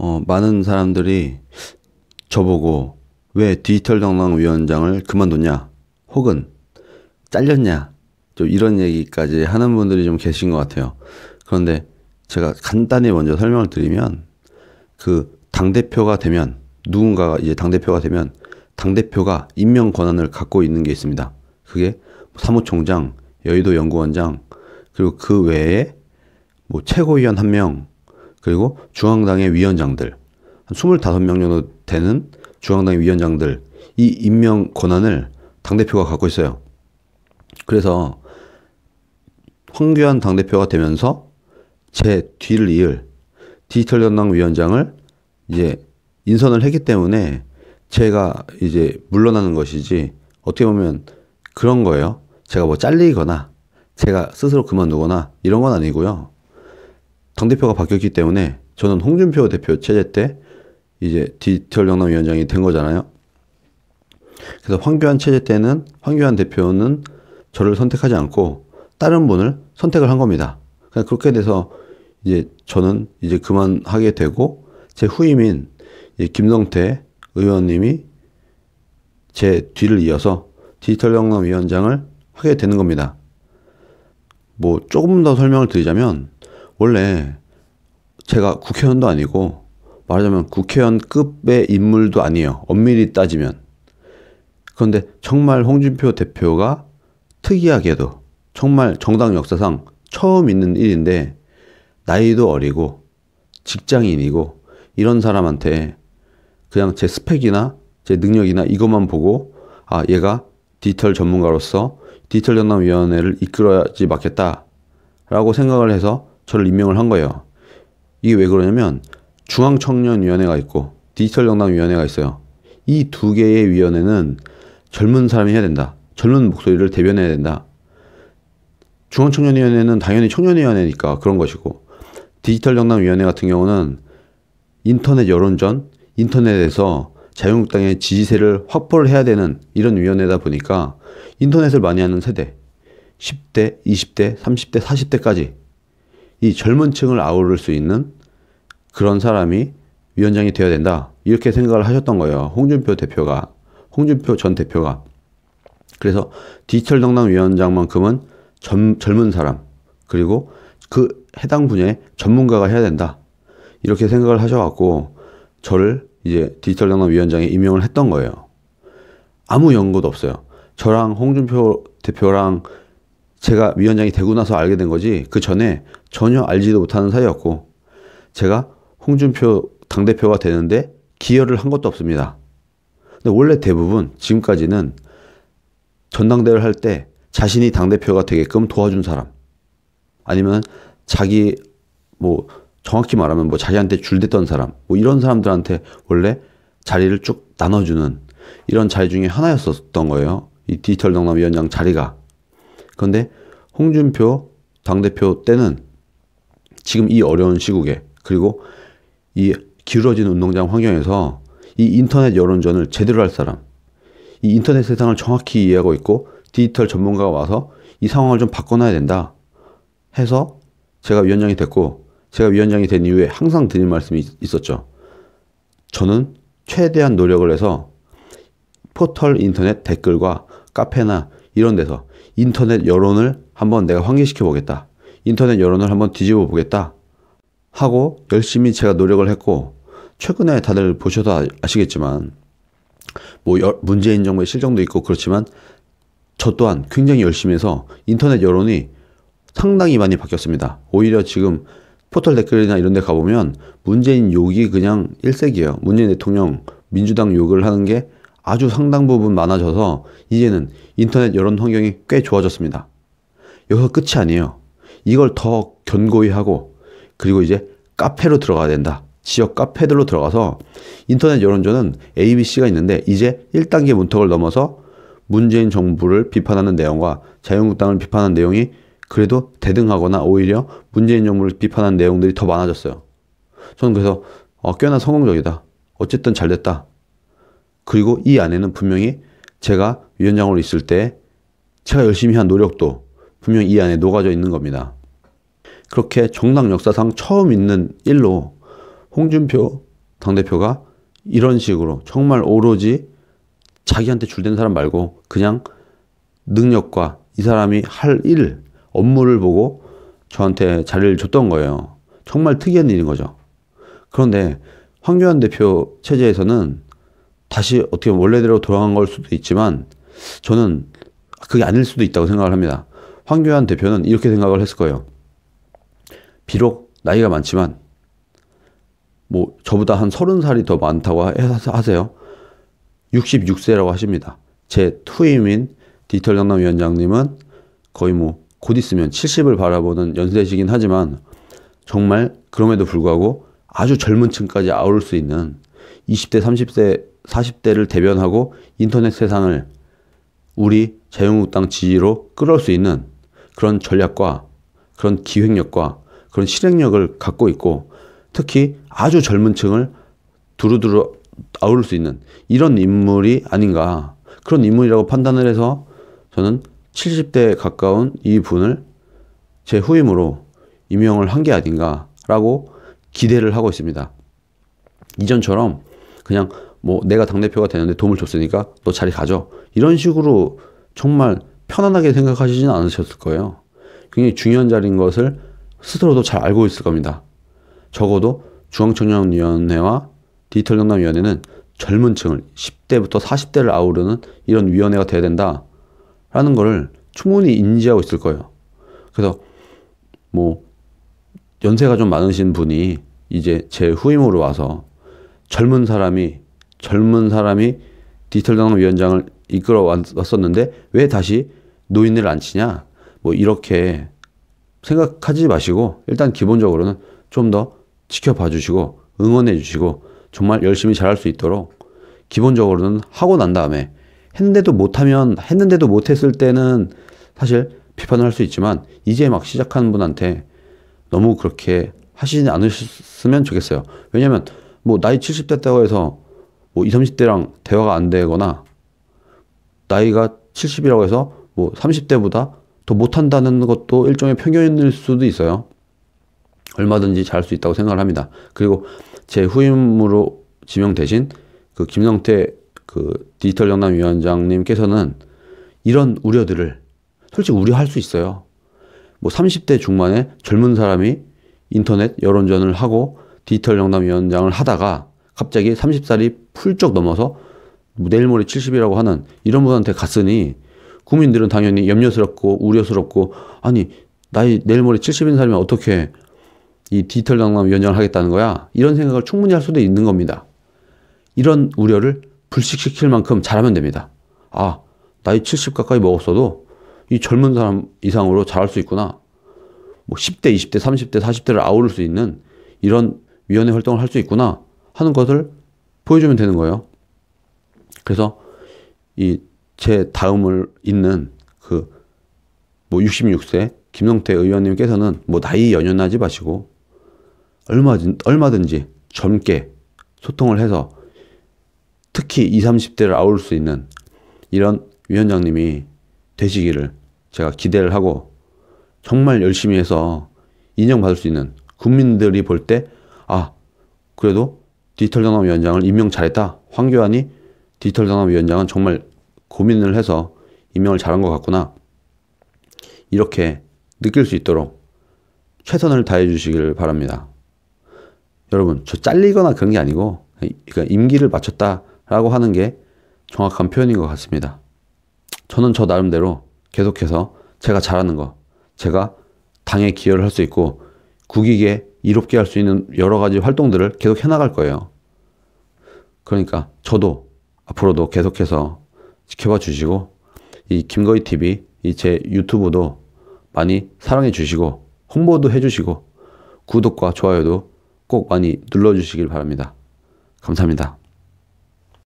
어, 많은 사람들이 저보고 왜 디지털 정당 위원장을 그만뒀냐 혹은 잘렸냐 좀 이런 얘기까지 하는 분들이 좀 계신 것 같아요. 그런데 제가 간단히 먼저 설명을 드리면 그 당 대표가 되면 누군가가 이제 당 대표가 되면 당 대표가 임명 권한을 갖고 있는 게 있습니다. 그게 사무총장, 여의도 연구원장, 그리고 그 외에 뭐 최고위원 한 명, 그리고 중앙당의 위원장들, 한 25명 정도 되는 중앙당의 위원장들, 이 임명 권한을 당대표가 갖고 있어요. 그래서 황교안 당대표가 되면서 제 뒤를 이을 디지털 전당 위원장을 이제 인선을 했기 때문에 제가 이제 물러나는 것이지 어떻게 보면 그런 거예요. 제가 뭐 잘리거나 제가 스스로 그만두거나 이런 건 아니고요. 당대표가 바뀌었기 때문에 저는 홍준표 대표 체제 때 이제 디지털 정당 위원장이 된 거잖아요. 그래서 황교안 체제 때는 황교안 대표는 저를 선택하지 않고 다른 분을 선택을 한 겁니다. 그냥 그렇게 돼서 이제 저는 이제 그만하게 되고 제 후임인 김성태 의원님이 제 뒤를 이어서 디지털 경남 위원장을 하게 되는 겁니다. 뭐 조금 더 설명을 드리자면 원래 제가 국회의원도 아니고 말하자면 국회의원급의 인물도 아니에요. 엄밀히 따지면. 그런데 정말 홍준표 대표가 특이하게도 정말 정당 역사상 처음 있는 일인데 나이도 어리고 직장인이고 이런 사람한테 그냥 제 스펙이나 제 능력이나 이것만 보고 아 얘가 디지털 전문가로서 디지털 전담위원회를 이끌어야지 맞겠다라고 생각을 해서 저를 임명을 한 거예요. 이게 왜 그러냐면 중앙청년위원회가 있고 디지털 정당위원회가 있어요. 이 두 개의 위원회는 젊은 사람이 해야 된다. 젊은 목소리를 대변해야 된다. 중앙청년위원회는 당연히 청년위원회니까 그런 것이고 디지털 정당위원회 같은 경우는 인터넷 여론전, 인터넷에서 자유한국당의 지지세를 확보를 해야 되는 이런 위원회다 보니까 인터넷을 많이 하는 세대, 10대, 20대, 30대, 40대까지 이 젊은 층을 아우를 수 있는 그런 사람이 위원장이 되어야 된다. 이렇게 생각을 하셨던 거예요. 홍준표 대표가, 홍준표 전 대표가. 그래서 디지털 정당 위원장만큼은 젊, 젊은 사람, 그리고 그 해당 분야의 전문가가 해야 된다. 이렇게 생각을 하셔갖고 저를 이제 디지털 정당 위원장에 임명을 했던 거예요. 아무 연고도 없어요. 저랑 홍준표 대표랑 제가 위원장이 되고 나서 알게 된 거지 그 전에 전혀 알지도 못하는 사이였고 제가 홍준표 당대표가 되는데 기여를 한 것도 없습니다. 근데 원래 대부분 지금까지는 전당대회를 할 때 자신이 당대표가 되게끔 도와준 사람 아니면 자기 뭐 정확히 말하면 뭐 자기한테 줄댔던 사람 뭐 이런 사람들한테 원래 자리를 쭉 나눠주는 이런 자리 중에 하나였었던 거예요. 이 디지털 정당위원장 자리가. 그런데 홍준표 당대표 때는 지금 이 어려운 시국에 그리고 이 기울어진 운동장 환경에서 이 인터넷 여론전을 제대로 할 사람, 이 인터넷 세상을 정확히 이해하고 있고 디지털 전문가가 와서 이 상황을 좀 바꿔놔야 된다 해서 제가 위원장이 됐고 제가 위원장이 된 이후에 항상 드린 말씀이 있었죠. 저는 최대한 노력을 해서 포털 인터넷 댓글과 카페나 이런 데서 인터넷 여론을 한번 내가 환기시켜 보겠다. 인터넷 여론을 한번 뒤집어 보겠다. 하고 열심히 제가 노력을 했고 최근에 다들 보셔도 아시겠지만 뭐 문재인 정부의 실정도 있고 그렇지만 저 또한 굉장히 열심히 해서 인터넷 여론이 상당히 많이 바뀌었습니다. 오히려 지금 포털 댓글이나 이런 데 가보면 문재인 욕이 그냥 일색이에요. 문재인 대통령 민주당 욕을 하는 게 아주 상당 부분 많아져서 이제는 인터넷 여론 환경이 꽤 좋아졌습니다. 여기서 끝이 아니에요. 이걸 더 견고히 하고 그리고 이제 카페로 들어가야 된다. 지역 카페들로 들어가서 인터넷 여론조는 ABC가 있는데 이제 1단계 문턱을 넘어서 문재인 정부를 비판하는 내용과 자유한국당을 비판하는 내용이 그래도 대등하거나 오히려 문재인 정부를 비판한 내용들이 더 많아졌어요. 저는 그래서 어, 꽤나 성공적이다. 어쨌든 잘 됐다. 그리고 이 안에는 분명히 제가 위원장으로 있을 때 제가 열심히 한 노력도 분명히 이 안에 녹아져 있는 겁니다. 그렇게 정당 역사상 처음 있는 일로 홍준표 당대표가 이런 식으로 정말 오로지 자기한테 줄된 사람 말고 그냥 능력과 이 사람이 할 일, 업무를 보고 저한테 자리를 줬던 거예요. 정말 특이한 일인 거죠. 그런데 황교안 대표 체제에서는 다시 어떻게 원래대로 돌아간 걸 수도 있지만 저는 그게 아닐 수도 있다고 생각을 합니다. 황교안 대표는 이렇게 생각을 했을 거예요. 비록 나이가 많지만 뭐 저보다 한 서른 살이 더 많다고 하세요. 66세라고 하십니다. 제 투임인 디지털 장남 위원장님은 거의 뭐 곧 있으면 70을 바라보는 연세시긴 하지만 정말 그럼에도 불구하고 아주 젊은 층까지 아우를 수 있는 20대, 30대, 40대를 대변하고 인터넷 세상을 우리 자유한국당 지지로 끌어올 수 있는 그런 전략과 그런 기획력과 그런 실행력을 갖고 있고 특히 아주 젊은 층을 두루두루 아우를 수 있는 이런 인물이 아닌가 그런 인물이라고 판단을 해서 저는 70대에 가까운 이 분을 제 후임으로 임명을 한 게 아닌가라고 기대를 하고 있습니다. 이전처럼 그냥 뭐 내가 당대표가 되는데 도움을 줬으니까 너 자리 가져. 이런 식으로 정말 편안하게 생각하시지는 않으셨을 거예요. 굉장히 중요한 자리인 것을 스스로도 잘 알고 있을 겁니다. 적어도 중앙청년위원회와 디지털 경남위원회는 젊은 층을 10대부터 40대를 아우르는 이런 위원회가 돼야 된다 라는 거를 충분히 인지하고 있을 거예요. 그래서 뭐 연세가 좀 많으신 분이 이제 제 후임으로 와서 젊은 사람이 젊은 사람이 디지털 경남위원장을 이끌어 왔었는데 왜 다시 노인을 안 치냐? 뭐 이렇게 생각하지 마시고 일단 기본적으로는 좀 더 지켜봐 주시고 응원해 주시고 정말 열심히 잘할 수 있도록 기본적으로는 하고 난 다음에 했는데도 못하면 했는데도 못했을 때는 사실 비판을 할 수 있지만 이제 막 시작하는 분한테 너무 그렇게 하시지 않으셨으면 좋겠어요. 왜냐면 뭐 나이 70 됐다고 해서 뭐 20, 30대랑 대화가 안 되거나 나이가 70이라고 해서 뭐 30대보다 더 못한다는 것도 일종의 편견일 수도 있어요. 얼마든지 잘할 수 있다고 생각을 합니다. 그리고 제 후임으로 지명되신 그 김성태 그 디지털 영남 위원장님께서는 이런 우려들을 솔직히 우려할 수 있어요. 뭐 30대 중반에 젊은 사람이 인터넷 여론전을 하고 디지털 영남 위원장을 하다가 갑자기 30살이 훌쩍 넘어서 뭐 내일 모레 70이라고 하는 이런 분한테 갔으니 국민들은 당연히 염려스럽고 우려스럽고 아니 나이 내일 모레 70인 사람이 어떻게 이 디지털 강남 위원장을 하겠다는 거야? 이런 생각을 충분히 할 수도 있는 겁니다. 이런 우려를 불식시킬 만큼 잘하면 됩니다. 아, 나이 70 가까이 먹었어도 이 젊은 사람 이상으로 잘할 수 있구나. 뭐 10대, 20대, 30대, 40대를 아우를 수 있는 이런 위원회 활동을 할 수 있구나 하는 것을 보여주면 되는 거예요. 그래서 이 제 다음을 잇는 그 뭐 66세 김용태 의원님께서는 뭐 나이 연연하지 마시고 얼마든, 얼마든지 젊게 소통을 해서 특히 20, 30대를 아울 수 있는 이런 위원장님이 되시기를 제가 기대를 하고 정말 열심히 해서 인정받을 수 있는 국민들이 볼 때, 아, 그래도 디지털 전업위원장을 임명 잘했다. 황교안이 디지털 전업위원장은 정말 고민을 해서 임명을 잘한 것 같구나. 이렇게 느낄 수 있도록 최선을 다해 주시길 바랍니다. 여러분, 저 잘리거나 그런 게 아니고, 그러니까 임기를 마쳤다라고 하는 게 정확한 표현인 것 같습니다. 저는 저 나름대로 계속해서 제가 잘하는 거, 제가 당에 기여를 할 수 있고, 국익에 이롭게 할 수 있는 여러 가지 활동들을 계속 해나갈 거예요. 그러니까 저도 앞으로도 계속해서 지켜봐 주시고, 이 김거희 TV, 이 제 유튜브도 많이 사랑해 주시고, 홍보도 해 주시고, 구독과 좋아요도 꼭 많이 눌러 주시길 바랍니다. 감사합니다.